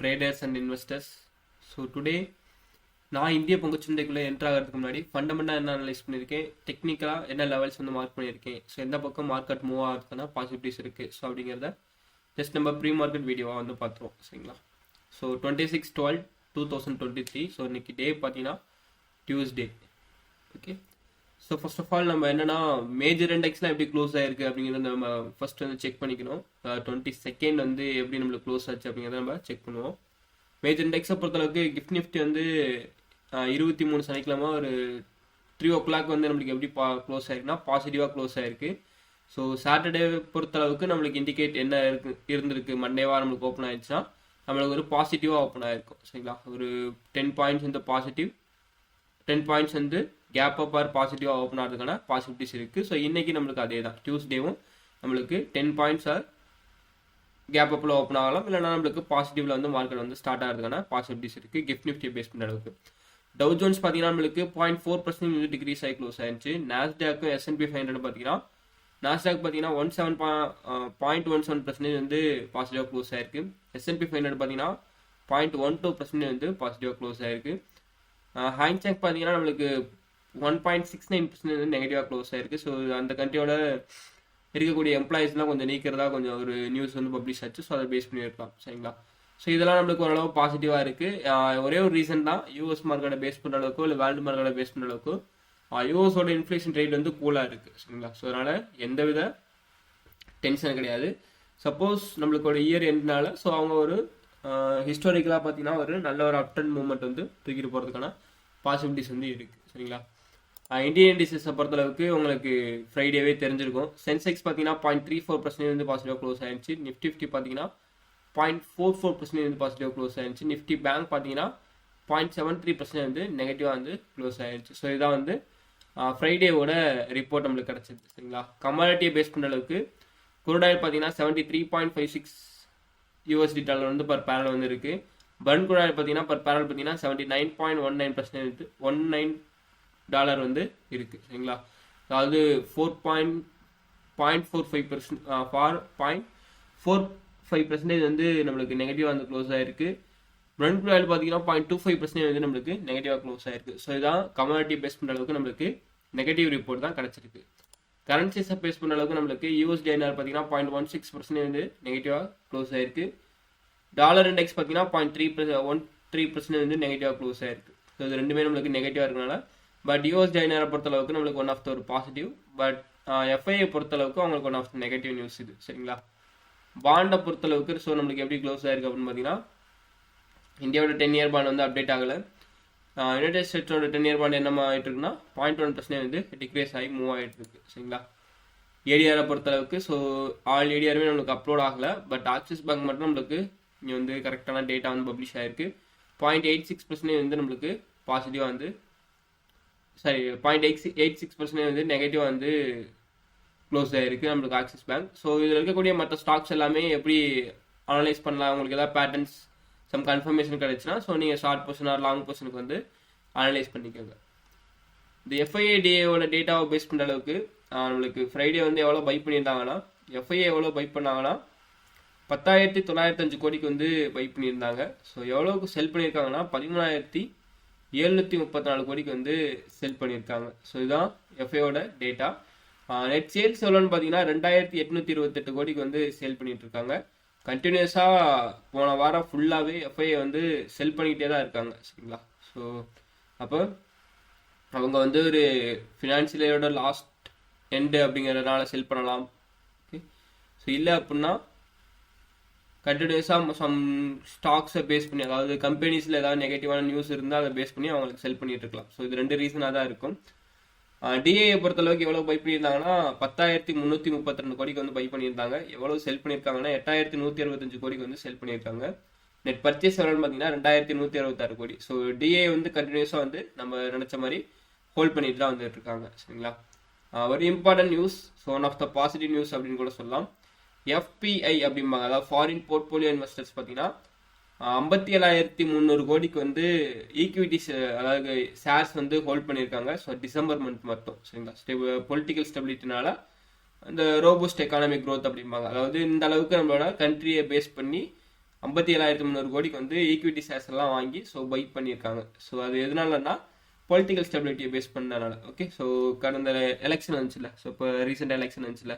Traders and investors so today நான் இந்திய பங்குச்சந்தைக்குள்ளே enter ஆகிறதுக்கு முன்னாடி ஃபண்டமெண்டாக என்ன அனலைஸ் பண்ணியிருக்கேன்? டெக்னிக்கலாக என்ன லெவல்ஸ் வந்து மார்க் பண்ணியிருக்கேன்? ஸோ எந்த பக்கம் மார்க்கெட் மூவ் ஆகிறதுனா பாசிபிலிட்டிஸ் இருக்குது ஸோ அப்படிங்கிறத ஜஸ்ட் நம்ம ப்ரீ மார்க்கெட் வீடியோவாக வந்து பார்த்துருவோம். சரிங்களா? So twenty six twelve two thousand twenty three so இன்னைக்கு டே பார்த்தீங்கன்னா Tuesday okay so first of all நம்ம என்னன்னா மேஜர் இண்டெக்ஸ்லாம் எப்படி க்ளோஸ் ஆயிருக்கு அப்படிங்கிறத நம்ம ஃபர்ஸ்ட் வந்து செக் பண்ணிக்கணும். டுவெண்ட்டி செகண்ட் வந்து எப்படி நம்மளுக்கு க்ளோஸ் ஆச்சு அப்படிங்கிறத நம்ம செக் பண்ணுவோம். மேஜர் இண்டெக்ஸை பொறுத்தளவுக்கு கிஃப்ட் நிஃப்டி வந்து இருபத்தி மூணு சனிக்கிழமை ஒரு த்ரீ ஓ கிளாக் வந்து நம்மளுக்கு எப்படி பா க்ளோஸ் ஆயிருக்குன்னா பாசிட்டிவாக க்ளோஸ் ஆயிருக்கு. ஸோ சாட்டர்டே பொறுத்தளவுக்கு நம்மளுக்கு இண்டிகேட் என்ன இருக்கு இருந்திருக்கு. மண்டேவாக நம்மளுக்கு ஓப்பன் ஆயிடுச்சுன்னா நம்மளுக்கு ஒரு பாசிட்டிவாக ஓப்பன் ஆயிருக்கும். சரிங்களா? ஒரு டென் பாயிண்ட்ஸ் வந்து பாசிட்டிவ் டென் பாயிண்ட்ஸ் வந்து கேப் அப் ஆர் பாசிட்டிவாக ஓப்பன் ஆகிறதுக்கான பாசிபிலிட்டிஸ் இருக்குது ஸோ இன்றைக்கி நம்மளுக்கு அதே தான் டியூஸ்டேவும் நம்மளுக்கு டென் பாயிண்ட்ஸ் ஆர் கேப் அப்பில் ஓப்பன் ஆகலாம். இல்லைனா நம்மளுக்கு பாசிட்டிவில் வந்து மார்க்கெட் வந்து ஸ்டார்ட் ஆகிறதுக்கான பாசிபிலிட்டிஸ் இருக்குது கிஃப்ட் நிஃப்டி பேஸ் பண்ண அளவுக்கு. டவு ஜோன்ஸ் பார்த்தீங்கன்னா நம்மளுக்கு பாயிண்ட் ஃபோர் பர்சன்ட் வந்து டிகிரிஸ் ஆகி க்ளோஸ் ஆயிருச்சு நாஸ்டாக்கும் S and P five hundred பார்த்தீங்கன்னா நாஸ்டாக் பார்த்தீங்கன்னா one seven point one seven percentage வந்து பாசிட்டிவாக க்ளோஸ் ஆயிருக்கு. S and P five hundred பார்த்தீங்கன்னா பாயிண்ட் ஒன் டூ பர்சன்டேஜ் வந்து பாசிட்டிவாக க்ளோஸ் ஆயிருக்கு. ஹேங்சாக் பார்த்தீங்கன்னா நம்மளுக்கு one point six nine percent வந்து நெகட்டிவாக க்ளோஸ் ஆயிருக்கு. ஸோ அந்த கண்ட்ரியோட இருக்கக்கூடிய எம்ப்ளாயிஸ்லாம் கொஞ்சம் நீக்கிறதா கொஞ்சம் ஒரு நியூஸ் வந்து பப்ளிஷ் ஆச்சு. ஸோ அதை பேஸ் பண்ணியிருக்கலாம் சரிங்களா? ஸோ இதெல்லாம் நம்மளுக்கு ஓரளவு பாசிட்டிவாக இருக்குது ஒரே ஒரு ரீசன் தான். யூஎஸ் மார்க்கெட்டை பேஸ் பண்ணுற அளவுக்கோ இல்லை வேர்ல்டு மார்க்கெட்டை பேஸ் பண்ணுற அளவுக்கு யூஎஸோட இன்ஃப்ளேஷன் ரேட் வந்து கூலாக இருக்குது சரிங்களா? ஸோ அதனால் எந்தவித டென்ஷன் கிடையாது. சப்போஸ் நம்மளுக்கு இயர் எண்ட்னால ஸோ அவங்க ஒரு ஹிஸ்டாரிக்கலாக பார்த்தீங்கன்னா ஒரு நல்ல ஒரு அப்டன் மூமெண்ட் வந்து தூக்கிட்டு போகிறதுக்கான பாசிபிலிட்டிஸ் வந்து இருக்குது சரிங்களா? இந்தியன் இண்டிசஸை பொறுத்தளவுக்கு உங்களுக்கு ஃப்ரைடேவே தெரிஞ்சிருக்கும். சென்செக்ஸ் பார்த்தீங்கன்னா பாயிண்ட் த்ரீ ஃபோர் பர்சன்டேஜ் வந்து பாசிட்டிவாக க்ளோஸ் ஆயிருச்சு நிஃப்டி ஃபிஃப்டி பார்த்தீங்கன்னா பாயிண்ட் ஃபோர் ஃபோர் பர்சன்டேஜ் வந்து பாசிட்டிவாக க்ளோஸ் ஆயிருச்சு நிஃப்டி பேங்க் பார்த்தீங்கன்னா பாயிண்ட் செவன் த்ரீ பர்சன்டேஜ் வந்து நெகட்டிவாக வந்து க்ளோஸ் ஆயிருச்சு ஸோ இதான் வந்து ஃப்ரைடேவோட ரிப்போர்ட் நம்மளுக்கு கிடச்சிது. சரிங்களா? கமாடிட்டியை பேஸ் பண்ணுற அளவுக்கு குரோடாயில் பார்த்தீங்கன்னா seventy three point five six USD dollar வந்து பர் பேரல் வந்து இருக்குது பர்ன் குரோடாயில் பார்த்தீங்கன்னா பர் பேரல் பார்த்தீங்கன்னா seventy nine point one nine percentage one nine dollar வந்து இருக்குது சரிங்களா? அதாவது four point point four five percent four point four five percentage வந்து நம்மளுக்கு நெகட்டிவாக வந்து க்ளோஸ் ஆயிருக்கு. பிரண்ட் ஆயில் பார்த்தீங்கன்னா பாயிண்ட் டூ ஃபைவ் பர்சன்டேஜ் வந்து நம்மளுக்கு நெகட்டிவாக க்ளோஸ் ஆயிருக்கு. ஸோ இதான் கமாடிட்டி பேஸ் பண்ணுற அளவுக்கு நம்மளுக்கு நெகட்டிவ் ரிப்போர்ட் தான் கிடச்சிருக்கு. கரன்சிஸை பேஸ் பண்ணுற அளவுக்கு நம்மளுக்கு யூஎஸ்டி பார்த்தீங்கன்னா பாயிண்ட் ஒன் சிக்ஸ் பர்சன்டேஜ் வந்து நெகட்டிவாக க்ளோஸ் ஆயிருக்கு. டாலர் இண்டெக்ஸ் பார்த்தீங்கன்னா point three one three percentage வந்து நெகட்டிவாக க்ளோஸ் ஆயிருக்கு. ஸோ இது ரெண்டுமே நம்மளுக்கு நெகட்டிவாக இருக்கனால பட் யூஎஸ் டைனரை பொறுத்தளவுக்கு நம்மளுக்கு ஒன் ஆஃப் த ஒரு பாசிட்டிவ் பட் எஃப்ஐயை பொறுத்தளவுக்கு அவங்களுக்கு one of the negative news இது. சரிங்களா? பாண்டை பொறுத்தளவுக்கு ஸோ நம்மளுக்கு எப்படி க்ளோஸ் ஆயிருக்கு அப்படின்னு பார்த்தீங்கன்னா இந்தியாவோட டென் இயர் பாண்ட் வந்து அப்டேட் ஆகலை. யுனைடெட் ஸ்டேட்ஸோட டென் இயர் பாண்ட் என்னமா ஆகிட்டு இருக்குன்னா பாயிண்ட் ஒன் பர்சன்டேஜ் வந்து டிக்ரேஸ் ஆகி மூவ் ஆகிட்டு இருக்கு சரிங்களா ஏடிஆரை பொறுத்தளவுக்கு ஸோ ஆல் ஏடிஆருமே நம்மளுக்கு அப்லோட் ஆகலை. பட் ஆக்சிஸ் பேங்க் மட்டும் நம்மளுக்கு இங்கே வந்து கரெக்டான டேட்டா வந்து பப்ளிஷ் ஆயிருக்கு. பாயிண்ட் எயிட் சிக்ஸ் பர்சன்டேஜ் வந்து நம்மளுக்கு பாசிட்டிவாக வந்து sorry point eight six eight six percentage வந்து நெகட்டிவ் வந்து க்ளோஸ் ஆகிருக்கு நம்மளுக்கு ஆக்சிஸ் பேங்க் ஸோ இதில் இருக்கக்கூடிய மற்ற ஸ்டாக்ஸ் எல்லாமே எப்படி அனலைஸ் பண்ணலாம்? உங்களுக்கு ஏதாவது பேட்டர்ன்ஸ் சம் கன்ஃபர்மேஷன் கிடைச்சுன்னா ஸோ நீங்கள் ஷார்ட் பொசிஷன் ஆர் லாங் பொர்ஷனுக்கு வந்து அனலைஸ் பண்ணிக்கோங்க. இந்த எஃப்ஐஏடிஏவோட டேட்டாவை பேஸ் பண்ணுற அளவுக்கு நம்மளுக்கு ஃப்ரைடே வந்து எவ்வளோ பை பண்ணியிருந்தாங்கன்னா எஃப்ஐஏ எவ்வளோ பை பண்ணாங்கன்னா பத்தாயிரத்தி தொள்ளாயிரத்தஞ்சு கோடிக்கு வந்து பை பண்ணியிருந்தாங்க. ஸோ எவ்வளோக்கு செல் பண்ணியிருக்காங்கன்னா பதிமூணாயிரத்தி எழுநூற்றி முப்பத்தி நாலு கோடிக்கு வந்து செல் பண்ணியிருக்காங்க. ஸோ இதுதான் எஃப்ஐயோட டேட்டா நெட் சேல்ஸ் எவ்வளோன்னு பார்த்தீங்கன்னா ரெண்டாயிரத்தி எட்நூற்றி இருபத்தெட்டு கோடிக்கு வந்து சேல் பண்ணிட்டு இருக்காங்க கண்டினியூஸாக போன வாரம் ஃபுல்லாகவே எஃப்ஐ வந்து செல் பண்ணிக்கிட்டே தான் இருக்காங்க சரிங்களா? ஸோ அப்போ அவங்க வந்து ஒரு ஃபினான்ஷியல் லாஸ்ட் எண்டு அப்படிங்கிறதுனால செல் பண்ணலாம். ஓகே ஸோ இல்லை அப்படின்னா கண்டினியூஸாக சம் ஸ்டாக்ஸை பேஸ் பண்ணி அதாவது கம்பெனிஸில் ஏதாவது நெகட்டிவான நியூஸ் இருந்தால் அதை பேஸ் பண்ணி அவங்களுக்கு செல் பண்ணிட்டு இருக்கலாம். ஸோ இது ரெண்டு ரீசனாக தான் இருக்கும். டிஏயை பொறுத்தளவுக்கு எவ்வளோ பை பண்ணியிருந்தாங்கன்னா பத்தாயிரத்தி முந்நூற்றி முப்பத்தி ரெண்டு கோடிக்கு வந்து பை பண்ணியிருந்தாங்க. எவ்வளோ செல் பண்ணியிருக்காங்கன்னா எட்டாயிரத்தி நூற்றி அறுபத்தஞ்சு கோடிக்கு வந்து செல் பண்ணியிருக்காங்க. நெட் பர்ச்சேஸ் எவ்வளோன்னு பார்த்தீங்கன்னா ரெண்டாயிரத்தி நூற்றி அறுபத்தாறு கோடி. ஸோ டிஏ வந்து கண்டினியூஸாக வந்து நம்ம நினச்ச மாதிரி ஹோல்ட் பண்ணிட்டு தான் வந்துட்டு இருக்காங்க சரிங்களா? ஒரு important news so one of the positive news அப்படின்னு கூட சொல்லலாம். எஃபிஐ அப்படிம்பாங்க. அதாவது ஃபாரின் போர்ட்போலியோ இன்வெஸ்டர்ஸ் பார்த்தீங்கன்னா ஐம்பத்தி ஏழாயிரத்தி முந்நூறு கோடிக்கு வந்து ஈக்விட்டிஸ் அதாவது ஷேர்ஸ் வந்து ஹோல்ட் பண்ணியிருக்காங்க. ஸோ டிசம்பர் மந்த் மட்டும் சரிங்களா? ஸ்டெபி பொலிட்டிக்கல் ஸ்டெபிலிட்டினால இந்த ரோபோஸ்ட் எக்கானமிக் க்ரோத் அப்படிம்பாங்க. அதாவது இந்த அளவுக்கு நம்மளோட கண்ட்ரியை பேஸ் பண்ணி ஐம்பத்தி ஏழாயிரத்தி முந்நூறு கோடிக்கு வந்து ஈக்விட்டி ஷேர்ஸ் எல்லாம் வாங்கி ஸோ பை பண்ணியிருக்காங்க. ஸோ அது எதனாலன்னா பொலிட்டிக்கல் ஸ்டெபிலிட்டியை பேஸ் பண்ணனால ஓகே ஸோ கடந்த எலெக்ஷன் வந்துச்சுல ஸோ இப்போ ரீசெண்ட் எலெக்ஷன் வந்துச்சுல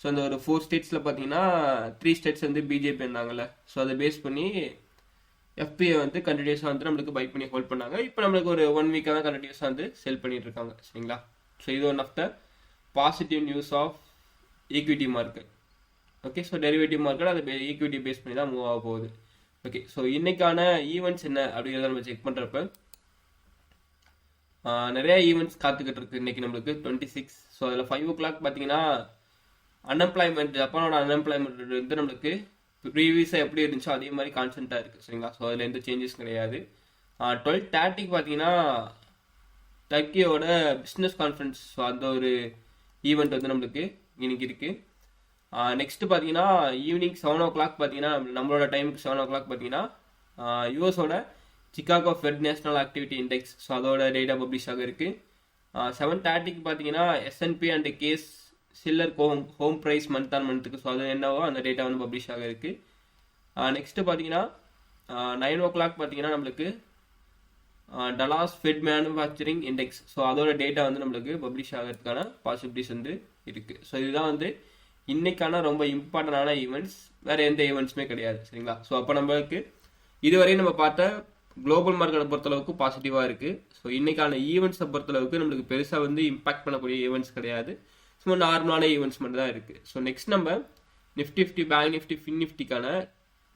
ஸோ அந்த ஒரு ஃபோர் ஸ்டேட்ஸில் பார்த்தீங்கன்னா த்ரீ ஸ்டேட்ஸ் வந்து பிஜேபி இருந்தாங்கல்ல. ஸோ அதை பேஸ் பண்ணி எஃபிஐ வந்து கண்டினியூஸாக வந்து நம்மளுக்கு பை பண்ணி ஹோல்ட் பண்ணாங்க. இப்போ நம்மளுக்கு ஒரு ஒன் வீக்காக தான் கண்டினியூஸாக வந்து செல் பண்ணிட்டு இருக்காங்க சரிங்களா? ஸோ இது one of the positive news of equity market okay so derivative market அதை ஈக்விட்டி பேஸ் பண்ணி தான் மூவ் ஆக போகுது. ஓகே ஸோ இன்னைக்கான ஈவெண்ட்ஸ் என்ன அப்படிங்கிறத நம்ம செக் பண்ணுறப்ப நிறைய ஈவெண்ட்ஸ் காத்துக்கிட்டு இருக்கு இன்னைக்கு நம்மளுக்கு டுவெண்ட்டி சிக்ஸ் ஸோ அதில் ஃபைவ் ஓ கிளாக் பார்த்தீங்கன்னா அன்எம்ப்ளாய்மெண்ட் ஜப்பானோட அன்எம்ப்ளாய்மெண்ட் வந்து நம்மளுக்கு ப்ரீவியஸாக எப்படி இருந்துச்சோ அதே மாதிரி கான்ஸ்டன்ட்டாக இருக்குது சரிங்களா? ஸோ அதில் எந்த சேஞ்சஸ் கிடையாது. டுவெல் தேர்ட்டிக்கு பார்த்தீங்கன்னா டர்க்கியோட பிஸ்னஸ் கான்ஃபரன்ஸ் ஸோ அந்த ஒரு ஈவெண்ட் வந்து நம்மளுக்கு இன்னைக்கு இருக்குது நெக்ஸ்ட்டு பார்த்தீங்கன்னா ஈவினிங் செவன் ஓ கிளாக் பார்த்தீங்கன்னா நம்மளோட டைமுக்கு செவன் ஓ கிளாக் பார்த்தீங்கன்னா யூஎஸோட Chicago Fed national activity index so அதோட டேட்டா பப்ளிஷ் ஆக இருக்குது செவன் தேர்ட்டிக்கு பார்த்தீங்கன்னா S and P and Case Shiller home home price month on மந்த்துக்கு ஸோ அது என்னவோ அந்த டேட்டா வந்து பப்ளிஷ் ஆக இருக்கு நெக்ஸ்ட்டு பார்த்தீங்கன்னா நைன் ஓ கிளாக் பார்த்தீங்கன்னா நம்மளுக்கு Dallas Fed manufacturing index so அதோட டேட்டா வந்து நம்மளுக்கு பப்ளிஷ் ஆகிறதுக்கான பாசிபிலிட்டிஸ் வந்து இருக்குது ஸோ இதுதான் வந்து இன்னைக்கான ரொம்ப இம்பார்ட்டண்டான ஈவெண்ட்ஸ் வேறு எந்த ஈவெண்ட்ஸுமே கிடையாது. சரிங்களா? ஸோ அப்போ நம்மளுக்கு இதுவரையும் நம்ம பார்த்த குளோபல் மார்க்கெட்டை பொறுத்தளவுக்கு பாசிட்டிவாக இருக்குது ஸோ இன்னைக்கான ஈவெண்ட்ஸை பொறுத்தளவுக்கு நம்மளுக்கு பெருசாக வந்து இம்பாக்ட் பண்ணக்கூடிய ஈவெண்ட்ஸ் கிடையாது. சும்மா நார்மலான ஈவெண்ட்ஸ் மட்டும் தான் இருக்குது ஸோ நெக்ஸ்ட் நம்ம Nifty fifty bank Nifty fin நிஃப்டிக்கான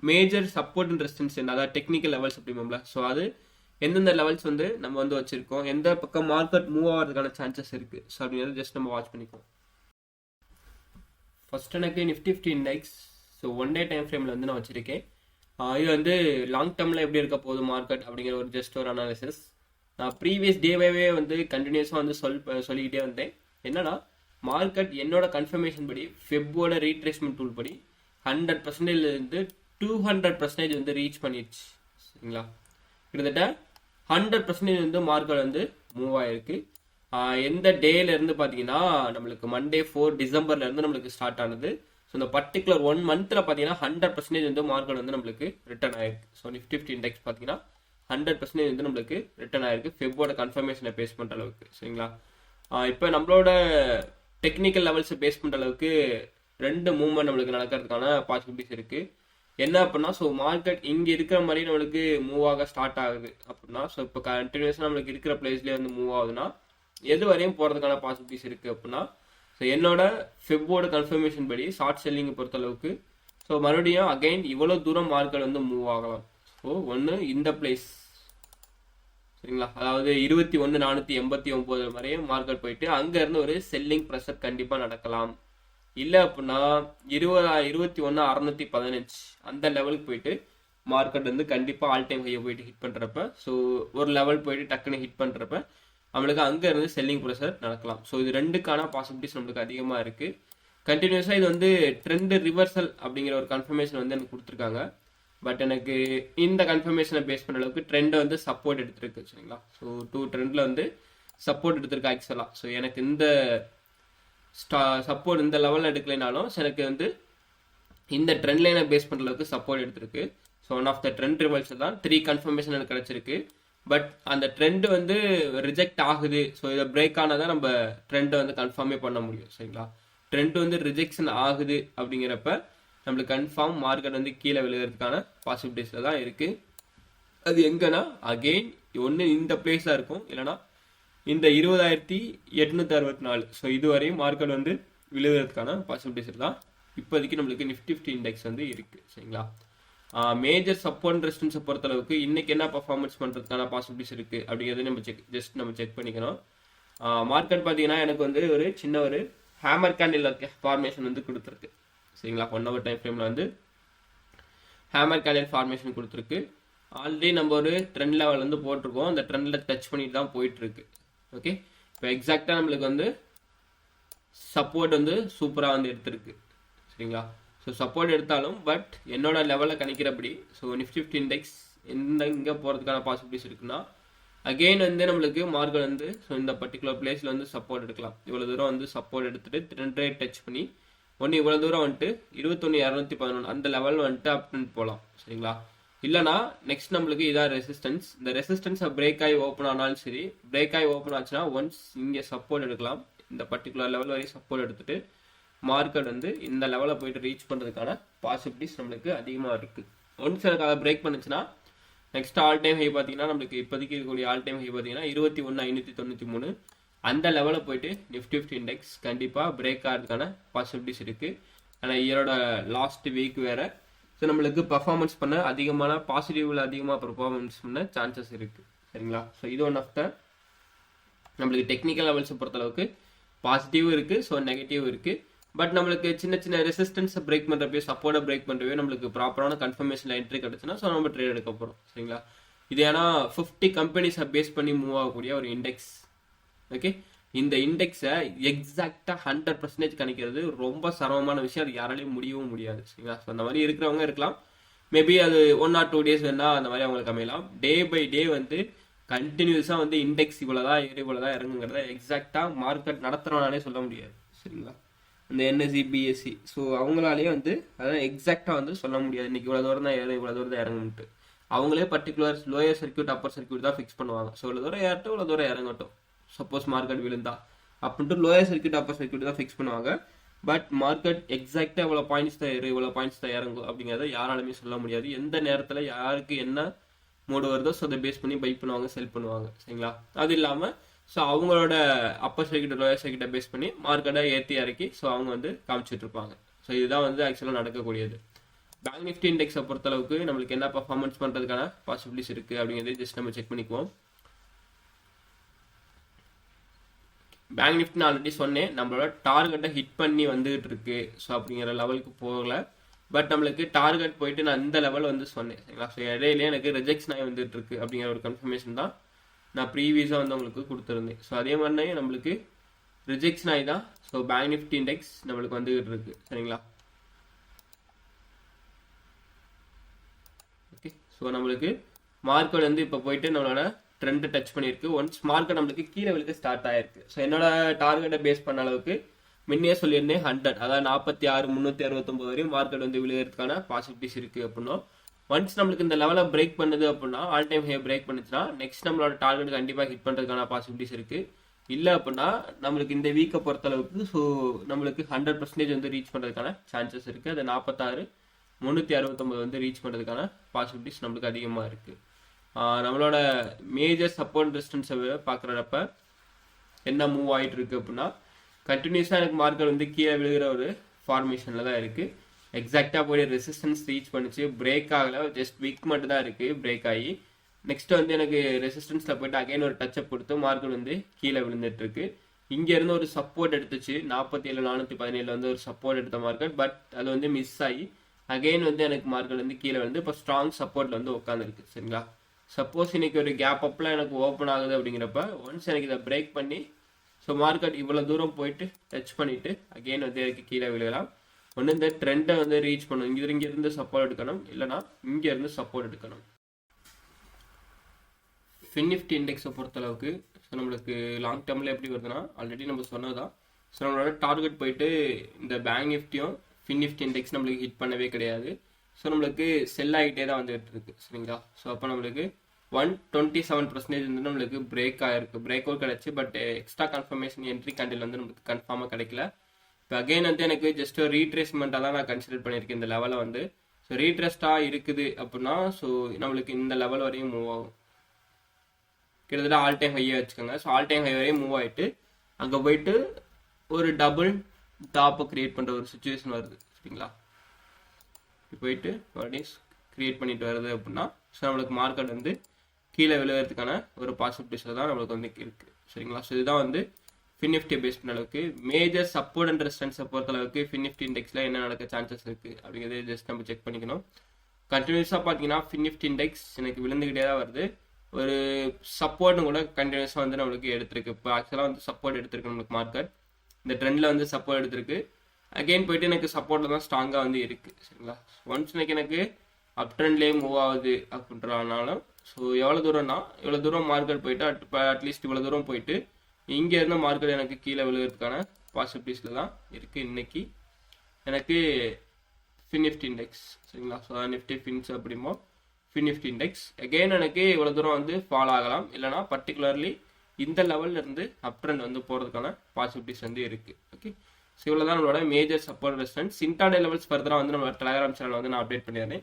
major support and resistance என்ன? அதாவது டெக்னிக்கல் லெவல்ஸ் அப்படிம்போம்ல ஸோ அது எந்தெந்த லெவல்ஸ் வந்து நம்ம வந்து வச்சுருக்கோம்? எந்த பக்கம் மார்க்கெட் மூவ் ஆகிறதுக்கான சான்சஸ் இருக்குது ஸோ அப்படிங்கிறத ஜஸ்ட் நம்ம வாட்ச் பண்ணிக்கோம் ஃபர்ஸ்ட் எனக்கு Nifty fifty index so one day time ஃப்ரேமில் வந்து நான் வச்சுருக்கேன். இது வந்து லாங் டேர்மில் எப்படி இருக்க போகுது மார்க்கெட் அப்படிங்கிற ஒரு ஜஸ்ட் ஒரு அனாலிசிஸ் நான் ப்ரீவியஸ் டேவே வந்து கண்டினியூஸாக வந்து சொல் சொல்லிக்கிட்டே வந்தேன். என்னன்னா மார்க்கெட் என்னோட கன்ஃபர்மேஷன் படி ஃபெப்போட ரீட்ரேஸ்மெண்ட் டூல் படி ஹண்ட்ரட் பர்சன்டேஜ்லேருந்து டூ ஹண்ட்ரட் பர்சன்டேஜ் வந்து ரீச் பண்ணிடுச்சு சரிங்களா? கிட்டத்தட்ட ஹண்ட்ரட் பர்சன்டேஜ் வந்து மார்க்கெட் வந்து மூவ் ஆகிருக்கு எந்த டேலேருந்து பார்த்தீங்கன்னா நம்மளுக்கு மண்டே ஃபோர் டிசம்பர்லேருந்து நம்மளுக்கு ஸ்டார்ட் ஆனது. ஸோ இந்த பர்டிகுலர் ஒன் மந்த்தில் பார்த்தீங்கன்னா ஹண்ட்ரட் பர்சன்டேஜ் வந்து மார்க்கெட் வந்து நம்மளுக்கு ரிட்டர்ன் ஆயிருக்கு. ஸோ நிஃப்டி ஃபிஃப்டி இண்டெக்ஸ் பார்த்தீங்கன்னா ஹண்ட்ரட் பர்சன்டேஜ் வந்து நம்மளுக்கு ரிட்டர்ன் ஆயிருக்கு. ஃபெப்போட கன்ஃபர்மேஷனை பேஸ் பண்ணுற அளவுக்கு. சரிங்களா? இப்போ நம்மளோட டெக்னிக்கல் லெவல்ஸை பேஸ் பண்ணுற அளவுக்கு ரெண்டு மூவ்மெண்ட் நம்மளுக்கு நடக்கிறதுக்கான பாசிபிலிட்டிஸ் இருக்குது என்ன அப்படின்னா ஸோ மார்க்கெட் இங்கே இருக்கிற மாதிரி நம்மளுக்கு மூவ் ஆக ஸ்டார்ட் ஆகுது அப்படின்னா ஸோ இப்போ கண்டினியூஸாக நம்மளுக்கு இருக்கிற பிளேஸ்லேயே வந்து மூவ் ஆகுதுன்னா எது வரையும் போகிறதுக்கான பாசிபிலிட்டிஸ் இருக்குது அப்படின்னா ஸோ என்னோட ஃபெப்போட கன்ஃபர்மேஷன் படி ஷார்ட் செல்லிங்கை பொறுத்தளவுக்கு ஸோ மறுபடியும் அகைன் இவ்வளோ தூரம் மார்க்கெட் வந்து மூவ் ஆகலாம். ஸோ ஒன்று இந்த பிளேஸ் சரிங்களா? அதாவது இருபத்தி ஒன்று நானூற்றி எண்பத்தி ஒம்பது வரையும் மார்க்கெட் போயிட்டு அங்கேருந்து ஒரு செல்லிங் ப்ரெஷர் கண்டிப்பாக நடக்கலாம். இல்லை அப்படின்னா இருபதா இருபத்தி ஒன்று அறநூற்றி பதினஞ்சு அந்த லெவலுக்கு போயிட்டு மார்க்கெட் வந்து கண்டிப்பாக ஆல் டைம் ஹையை போயிட்டு ஹிட் பண்ணுறப்ப ஸோ ஒரு லெவல் போயிட்டு டக்குன்னு ஹிட் பண்ணுறப்ப நம்மளுக்கு அங்கே இருந்து செல்லிங் ப்ரெஷர் நடக்கலாம். ஸோ இது ரெண்டுக்கான பாசிபிலிட்டிஸ் நம்மளுக்கு அதிகமாக இருக்குது கண்டினியூஸாக இது வந்து ட்ரெண்டு ரிவர்சல் அப்படிங்கிற ஒரு கன்ஃபர்மேஷன் வந்து எனக்கு கொடுத்துருக்காங்க. பட் எனக்கு இந்த கன்ஃபர்மேஷனை பேஸ் பண்ண அளவுக்கு ட்ரெண்டை வந்து சப்போர்ட் எடுத்திருக்கு சரிங்களா? ஸோ டூ ட்ரெண்டில் வந்து சப்போர்ட் எடுத்திருக்கு ஆக்சுவலாக ஸோ எனக்கு இந்த ஸ்டா சப்போர்ட் இந்த லெவலில் எடுக்கலைனாலும் எனக்கு வந்து இந்த ட்ரெண்ட் லைனை பேஸ் பண்ணுற அளவுக்கு சப்போர்ட் எடுத்திருக்கு. So one of the trend reversals தான் த்ரீ கன்ஃபர்மேஷன் எனக்கு கிடச்சிருக்கு. பட் அந்த ட்ரெண்ட் வந்து ரிஜெக்ட் ஆகுது. ஸோ இதை பிரேக் தான் நம்ம ட்ரெண்டை வந்து கன்ஃபார்மே பண்ண முடியும் சரிங்களா? ட்ரெண்ட் வந்து ரிஜெக்ஷன் ஆகுது அப்படிங்கிறப்ப நம்மளுக்கு கன்ஃபார்ம் மார்க்கெட் வந்து கீழே விழுகிறதுக்கான பாசிபிலிட்டிஸில் தான் இருக்குது அது எங்கன்னா அகெயின் ஒன்று இந்த பிளேஸாக இருக்கும். இல்லைனா இந்த இருபதாயிரத்தி எட்நூத்தி அறுபத்தி நாலு. ஸோ இதுவரையும் மார்க்கெட் வந்து விழுகிறதுக்கான பாசிபிலிட்டிஸ் தான் இப்போதைக்கு நம்மளுக்கு நிஃப்டி ஃபிஃப்டி இண்டெக்ஸ் வந்து இருக்குது சரிங்களா? மேஜர் சப்போர்ட் ரெஸ்டன்ஸை பொறுத்தளவுக்கு இன்னைக்கு என்ன பர்ஃபார்மன்ஸ் பண்ணுறதுக்கான பாசிபிலிட்டிஸ் இருக்குது அப்படிங்கிறத நம்ம செக் ஜஸ்ட் நம்ம செக் பண்ணிக்கணும். மார்க்கெட் பார்த்தீங்கன்னா எனக்கு வந்து ஒரு சின்ன ஒரு ஹேமர் கேண்டில் ஃபார்மேஷன் வந்து கொடுத்துருக்கு. சரிங்களா? ஒன் ஹவர் டைம் ஃப்ரேமில் வந்து ஹேமர் கேலியர் ஃபார்மேஷன் கொடுத்துருக்கு. ஆல்ரெடி நம்ம ஒரு ட்ரெண்ட் லெவல் வந்து போட்டிருக்கோம். அந்த ட்ரெண்டில் டச் பண்ணிட்டு தான் போயிட்டுருக்கு. ஓகே இப்போ எக்ஸாக்டாக நம்மளுக்கு வந்து சப்போர்ட் வந்து சூப்பராக வந்து எடுத்திருக்கு. சரிங்களா? ஸோ சப்போர்ட் எடுத்தாலும் பட் என்னோட லெவலில் கணிக்கிறபடி ஸோ நிஃப்டி ஃபிஃப்டி இண்டெக்ஸ் எந்த இங்கே போகிறதுக்கான பாசிபிலிட்டிஸ் இருக்குன்னா அகெயின் வந்து நம்மளுக்கு மார்க்கெட் வந்து ஸோ இந்த பர்டிகுலர் பிளேஸில் வந்து சப்போர்ட் எடுக்கலாம். இவ்வளோ தூரம் வந்து சப்போர்ட் எடுத்துகிட்டு ட்ரெண்ட் ரேட் டச் பண்ணி ஒன்று இவ்வளோ தூரம் வந்துட்டு இருபத்தொன்று இரநூத்தி பதினொன்று அந்த லெவல் வந்துட்டு அப்படின்னு போகலாம் சரிங்களா? இல்லைனா நெக்ஸ்ட் நம்மளுக்கு இதான் ரெசிஸ்டன்ஸ் இந்த ரெசிஸ்டன்ஸை பிரேக் ஆகி ஓப்பன் ஆனாலும் சரி பிரேக் ஆகி ஓப்பன் ஆச்சுன்னா ஒன்ஸ் இங்கே சப்போர்ட் எடுக்கலாம். இந்த பர்டிகுலர் லெவல் வரையும் சப்போர்ட் எடுத்துட்டு மார்க்கெட் வந்து இந்த லெவலில் போயிட்டு ரீச் பண்ணுறதுக்கான பாசிபிலிட்டிஸ் நம்மளுக்கு அதிகமாக இருக்குது ஒன்ஸ் எனக்கு அதை பிரேக் பண்ணுச்சுன்னா நெக்ஸ்ட் ஆல் டைம் ஹை பார்த்தீங்கன்னா நம்மளுக்கு இப்போதைக்கு இருக்கக்கூடிய ஆல் டைம் ஹை பார்த்தீங்கன்னா இருபத்தி ஒன்று ஐநூற்றி தொண்ணூற்றி மூணு. அந்த லெவலில் போயிட்டு நிஃப்டி ஃபிஃப்டி இண்டெக்ஸ் கண்டிப்பாக பிரேக் ஆகிறதுக்கான பாசிபிலிட்டிஸ் இருக்குது ஆனால் இயரோட லாஸ்ட் வீக் வேறு. ஸோ நம்மளுக்கு பர்ஃபார்மன்ஸ் பண்ண அதிகமான பாசிட்டிவ்ல அதிகமாக பர்ஃபார்மன்ஸ் பண்ண சான்சஸ் இருக்குது சரிங்களா? ஸோ இது ஒன் ஆஃப் த நம்மளுக்கு டெக்னிக்கல் லெவல்ஸை பொறுத்தளவுக்கு பாசிட்டிவும் இருக்குது ஸோ நெகட்டிவ் இருக்குது பட் நம்மளுக்கு சின்ன சின்ன ரெசிஸ்டன்ஸை பிரேக் பண்ணுறப்போ சப்போர்ட்டை பிரேக் பண்ணுறவே நம்மளுக்கு ப்ராப்பரான கன்ஃபர்மேஷன் என்ட்ரி கிடச்சுன்னா ஸோ நம்ம ட்ரேட் எடுக்க போகிறோம் சரிங்களா? இது ஏன்னா ஃபிஃப்டி கம்பெனிஸை பேஸ் பண்ணி மூவ் ஆகக்கூடிய ஒரு இண்டெக்ஸ் ஓகே இந்த இண்டெக்ஸை எக்ஸாக்டாக ஹண்ட்ரட் பர்சன்டேஜ் கணிக்கிறது ரொம்ப சிரமமான விஷயம். அது யாராலையும் முடியவும் முடியாது. சரிங்களா? ஸோ அந்த மாதிரி இருக்கிறவங்க இருக்கலாம். மேபி அது ஒன் ஆர் டூ டேஸ் வேணா அந்த மாதிரி அவங்களுக்கு அமையலாம். டே பை டே வந்து கண்டினியூஸாக வந்து இண்டெக்ஸ் இவ்வளோதான் ஏறி இவ்வளோ தான் இறங்குங்கிறத எக்ஸாக்டாக மார்க்கெட் நடத்துகிறவனாலே சொல்ல முடியாது. சரிங்களா? இந்த என்எஸ்சி பிஎஸ்சி ஸோ அவங்களாலேயே வந்து அதான் எக்ஸாக்டாக வந்து சொல்ல முடியாது. இன்றைக்கி இவ்வளோ தூரம் தான் ஏறும் இவ்வளோ தூரம் தான் இறங்குன்ட்டு அவங்களே particular lower circuit upper circuit தான் ஃபிக்ஸ் பண்ணுவாங்க. ஸோ இவ்வளோ தூரம் ஏறட்டும் இவ்வளோ தூரம் இறங்கட்டும். சப்போஸ் மார்க்கெட் விழுந்தா. அப்படின்ட்டு லோயர் சர்க்கியூட் அப்பர் சர்க்கியூட் தான் ஃபிக்ஸ் பண்ணுவாங்க. பட் மார்க்கெட் எக்ஸாக்டாக இவ்வளோ பாயிண்ட்ஸ் தான் ஏறு இவ்வளோ பாயிண்ட்ஸ் தான் இறங்கும் அப்படிங்கிறத யாராலுமே சொல்ல முடியாது. எந்த நேரத்தில் யாருக்கு என்ன மூடு வருதோ ஸோ அதை பேஸ் பண்ணி பை பண்ணுவாங்க செல் பண்ணுவாங்க. சரிங்களா? அது இல்லாமல் ஸோ அவங்களோட அப்பர் சர்க்கியூட் லோயர் சர்க்கியூட்டை பேஸ் பண்ணி மார்க்கெட்டை ஏற்றி இறக்கி ஸோ அவங்க வந்து காமிச்சிட்டு இருப்பாங்க. ஸோ இதுதான் வந்து ஆக்சுவலாக நடக்கக்கூடியது. பேங்க் நிஃப்டி இண்டெக்ஸை பொறுத்தளவுக்கு நம்மளுக்கு என்ன பர்ஃபார்மன்ஸ் பண்ணுறதுக்கான பாசிபிலிட்டிஸ் இருக்குது அப்படிங்கிறத ஜஸ்ட் நம்ம செக் பண்ணிக்குவோம். பேங்க் நிஃப்டி நான் ஆல்ரெடி சொன்னேன். நம்மளோட டார்கெட்டை ஹிட் பண்ணி வந்துகிட்டு இருக்கு ஸோ அப்படிங்கிற லெவலுக்கு போகல. பட் நம்மளுக்கு டார்கெட் போயிட்டு நான் இந்த லெவல் வந்து சொன்னேன். சரிங்களா? ஸோ இடையிலேயே எனக்கு ரிஜெக்ஷன் ஆகி வந்துட்டு இருக்கு அப்படிங்கிற ஒரு கன்ஃபர்மேஷன் தான் நான் ப்ரீவியஸாக வந்து உங்களுக்கு கொடுத்துருந்தேன். ஸோ அதே மாதிரி நம்மளுக்கு ரிஜெக்ஷன் ஆகி தான் ஸோ பேங்க் நிஃப்டி இண்டெக்ஸ் நம்மளுக்கு வந்துகிட்டு இருக்கு சரிங்களா? ஓகே ஸோ நம்மளுக்கு மார்க்கெட் வந்து இப்போ போயிட்டு நம்மளோட ட்ரெண்ட் டச் பண்ணியிருக்கு. ஒன்ஸ் மார்க்கெட் நம்மளுக்கு கீழே விழுக்க ஸ்டார்ட் ஆயிருக்கு. ஸோ என்னோட டார்கெட்டை பேஸ் பண்ண அளவுக்கு முன்னே சொல்லியிருந்தேன் ஹண்ட்ரட் அதாவது நாற்பத்தி ஆறு முந்நூற்றி அறுபத்தொம்பது வரையும் மார்க்கெட் வந்து விழுகிறதுக்கான பாசிபிலிட்டிஸ் இருக்குது அப்படின்னா ஒன்ஸ் நம்மளுக்கு இந்த லெவலை பிரேக் பண்ணுது அப்படின்னா ஆல் டைம் ஹே பிரேக் பண்ணுச்சுன்னா நெக்ஸ்ட் நம்மளோட டார்கெட் கண்டிப்பாக ஹிட் பண்ணுறதுக்கான பாசிபிலிட்டிஸ் இருக்குது இல்லை அப்படின்னா நம்மளுக்கு இந்த வீக்கை பொறுத்தளவுக்கு ஸோ நம்மளுக்கு ஹண்ட்ரட் பர்சன்டேஜ் வந்து ரீச் பண்ணுறதுக்கான சான்சஸ் இருக்குது அது நாற்பத்தாறு முந்நூற்றி அறுபத்தொம்பது வந்து ரீச் பண்ணுறதுக்கான பாசிபிலிட்டிஸ் நம்மளுக்கு அதிகமாக இருக்குது நம்மளோட மேஜர் சப்போர்ட் டிஸ்டன்ஸை பார்க்குறப்ப என்ன மூவ் ஆகிட்டு இருக்கு அப்படின்னா கண்டினியூஸாக எனக்கு மார்க்கெட் வந்து கீழே விழுகிற ஒரு ஃபார்மேஷனில் தான் இருக்குது எக்ஸாக்டாக போய் ரெசிஸ்டன்ஸ் ரீச் பண்ணிச்சு. பிரேக் ஆகலை. ஜஸ்ட் வீக் மட்டும் தான் இருக்குது பிரேக் ஆகி. நெக்ஸ்ட் வந்து எனக்கு ரெசிஸ்டன்ஸில் போயிட்டு அகைன் ஒரு டச்சப் கொடுத்து மார்க்கெட் வந்து கீழே விழுந்துட்டுருக்கு. இங்கேருந்து ஒரு சப்போர்ட் எடுத்துச்சு. நாற்பத்தி ஏழு நானூற்றி பதினேழில் வந்து ஒரு சப்போர்ட் எடுத்த மார்க்கெட் பட் அது வந்து மிஸ் ஆகி அகைன் வந்து எனக்கு மார்க்கெட் வந்து கீழே வந்து இப்போ ஸ்ட்ராங் சப்போர்ட்டில் வந்து உட்காந்துருக்கு சரிங்களா? சப்போஸ் இன்னைக்கு ஒரு கேப் அப்லாம் எனக்கு ஓப்பன் ஆகுது அப்படிங்கிறப்ப ஒன்ஸ் எனக்கு இதை பிரேக் பண்ணி ஸோ மார்க்கெட் இவ்வளோ தூரம் போயிட்டு டச் பண்ணிவிட்டு அகெயின் வந்து எனக்கு கீழே விழுகலாம். ஒன்று இந்த ட்ரெண்டை வந்து ரீச் பண்ணும் இங்கே இங்கேருந்து சப்போர்ட் எடுக்கணும். இல்லைனா இங்கேருந்து சப்போர்ட் எடுக்கணும். ஃபின்னிஃப்டி இண்டெக்ஸை பொறுத்தளவுக்கு ஸோ நம்மளுக்கு லாங் டேர்மில் எப்படி வருதுன்னா ஆல்ரெடி நம்ம சொன்னதான் ஸோ நம்மளோட டார்கெட் போயிட்டு இந்த பேங்க் நிஃப்டியும் ஃபின்னிஃப்டி இண்டெக்ஸ் நம்மளுக்கு ஹிட் பண்ணவே கிடையாது. ஸோ நம்மளுக்கு செல் ஆகிட்டே தான் வந்துகிட்டு இருக்கு சரிங்களா? ஸோ அப்போ நம்மளுக்கு ஒன் டுவெண்ட்டி செவன் பர்சன்டேஜ் வந்து நம்மளுக்கு பிரேக் ஆகிருக்கு பிரேக் அவுட் கிடச்சி but extra confirmation entry candle வந்து நம்மளுக்கு கன்ஃபார்மாக கிடைக்கல. இப்போ அகைன் வந்து எனக்கு ஜஸ்ட் ஒரு ரீட்ரேஸ்மெண்ட்டாக தான் நான் கன்சிடர் பண்ணியிருக்கேன். இந்த லெவலை வந்து. ஸோ ரீட்ரெஸ்டாக இருக்குது அப்படின்னா ஸோ நம்மளுக்கு இந்த லெவல் வரையும் மூவ் ஆகும். கிட்டத்தட்ட ஆல் டைம் ஹையே வச்சுக்கோங்க. ஸோ ஆல் டைம் ஹை வரையும் மூவ் ஆகிட்டு அங்கே போயிட்டு ஒரு டபுள் டாப்பை க்ரியேட் பண்ணுற ஒரு சுச்சுவேஷன் வருது சரிங்களா? போயிட்டு மறுபடியும் கிரியேட் பண்ணிட்டு வருது அப்படின்னா ஸோ நம்மளுக்கு மார்க்கெட் வந்து கீழே விழுகிறதுக்கான ஒரு பாசிபிலிட்டிஸ் தான் நம்மளுக்கு வந்து இருக்குது சரிங்களா? ஸோ இதுதான் வந்து ஃபின்னிஃப்டி பேஸ் பண்ண அளவுக்கு மேஜர் சப்போர்ட் அண்ட் ரெசிஸ்டன்ஸை பொறுத்த அளவுக்கு ஃபின்னிஃப்டி இண்டெக்ஸில் என்ன நடக்க சான்சஸ் இருக்குது அப்படிங்கிறத ஜஸ்ட் நம்ம செக் பண்ணிக்கணும். கண்டினியூஸாக பார்த்தீங்கன்னா ஃபின்னிஃப்டி இண்டெக்ஸ் எனக்கு விழுந்துக்கிட்டே தான் வருது. ஒரு சப்போர்ட்னு கூட கண்டினியூஸாக வந்து நம்மளுக்கு எடுத்திருக்கு. இப்போ ஆக்சுவலாக வந்து சப்போர்ட் எடுத்திருக்கு நம்மளுக்கு மார்க்கெட் இந்த ட்ரெண்டில் வந்து சப்போர்ட் எடுத்திருக்கு. அகெயின் போயிட்டு எனக்கு சப்போர்ட்டில் தான் ஸ்ட்ராங்காக வந்து இருக்குது சரிங்களா? ஒன்ஸ் இன்னைக்கு எனக்கு அப் ட்ரெண்ட்லேயே மூவ் ஆகுது அப்படின்றனாலும் ஸோ எவ்வளோ தூரம்னா இவ்வளோ தூரம் மார்க்கெட் போயிட்டு அட் அட்லீஸ்ட் இவ்வளோ தூரம் போயிட்டு இங்கே இருந்த மார்க்கெட் எனக்கு கீழே விழுகிறதுக்கான பாசிபிலிட்டிஸில் தான் இருக்குது இன்னைக்கு. எனக்கு ஃபின்ஃபிஃப்டி இண்டெக்ஸ் சரிங்களா? ஸோ நிஃப்டி ஃபின்ஸ் அப்படிமோ ஃபின்ஃப்டி இண்டெக்ஸ் அகெயின் எனக்கு இவ்வளோ தூரம் வந்து ஃபாலோ ஆகலாம். இல்லைனா பர்டிகுலர்லி இந்த லெவல்லேருந்து அப் ட்ரெண்ட் வந்து போகிறதுக்கான பாசிபிலிட்டிஸ் வந்து இருக்குது ஓகே ஸோ இவ்வளோ தான் நம்மளோட major support resistance intraday levels ஃபர்தராக வந்து நம்ம டெலகிராம் சேனல் வந்து நான் அப்டேட் பண்ணிடுறேன்.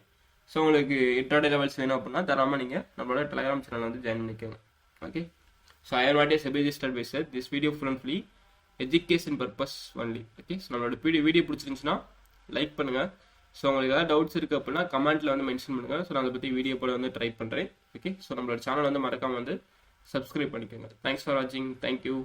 ஸோ உங்களுக்கு இன்டாடே லெவல்ஸ் வேணும் அப்படின்னா தராமல் நீங்கள் நம்மளோட டெலகிராம் சேனல் வந்து ஜாயின் பண்ணிக்கோங்க. Okay so I are not a SEBI register person this video full and fully education purpose only okay so நம்மளோட வீடியோ வீடியோ பிடிச்சிருந்துச்சுன்னா லைக் பண்ணுங்கள் ஸோ உங்களுக்கு ஏதாவது டவுட்ஸ் இருக்குது அப்படின்னா கமெண்ட்டில் வந்து மென்ஷன் பண்ணுங்கள் ஸோ நான் அதை பற்றி வீடியோ போட வந்து ட்ரை பண்ணுறேன் ஓகே ஸோ நம்மளோட சேனல் வந்து மறக்காமல் வந்து சப்ஸ்கிரைப் பண்ணிக்கோங்க. தேங்க்ஸ் ஃபார் வாட்சிங் தேங்க்யூ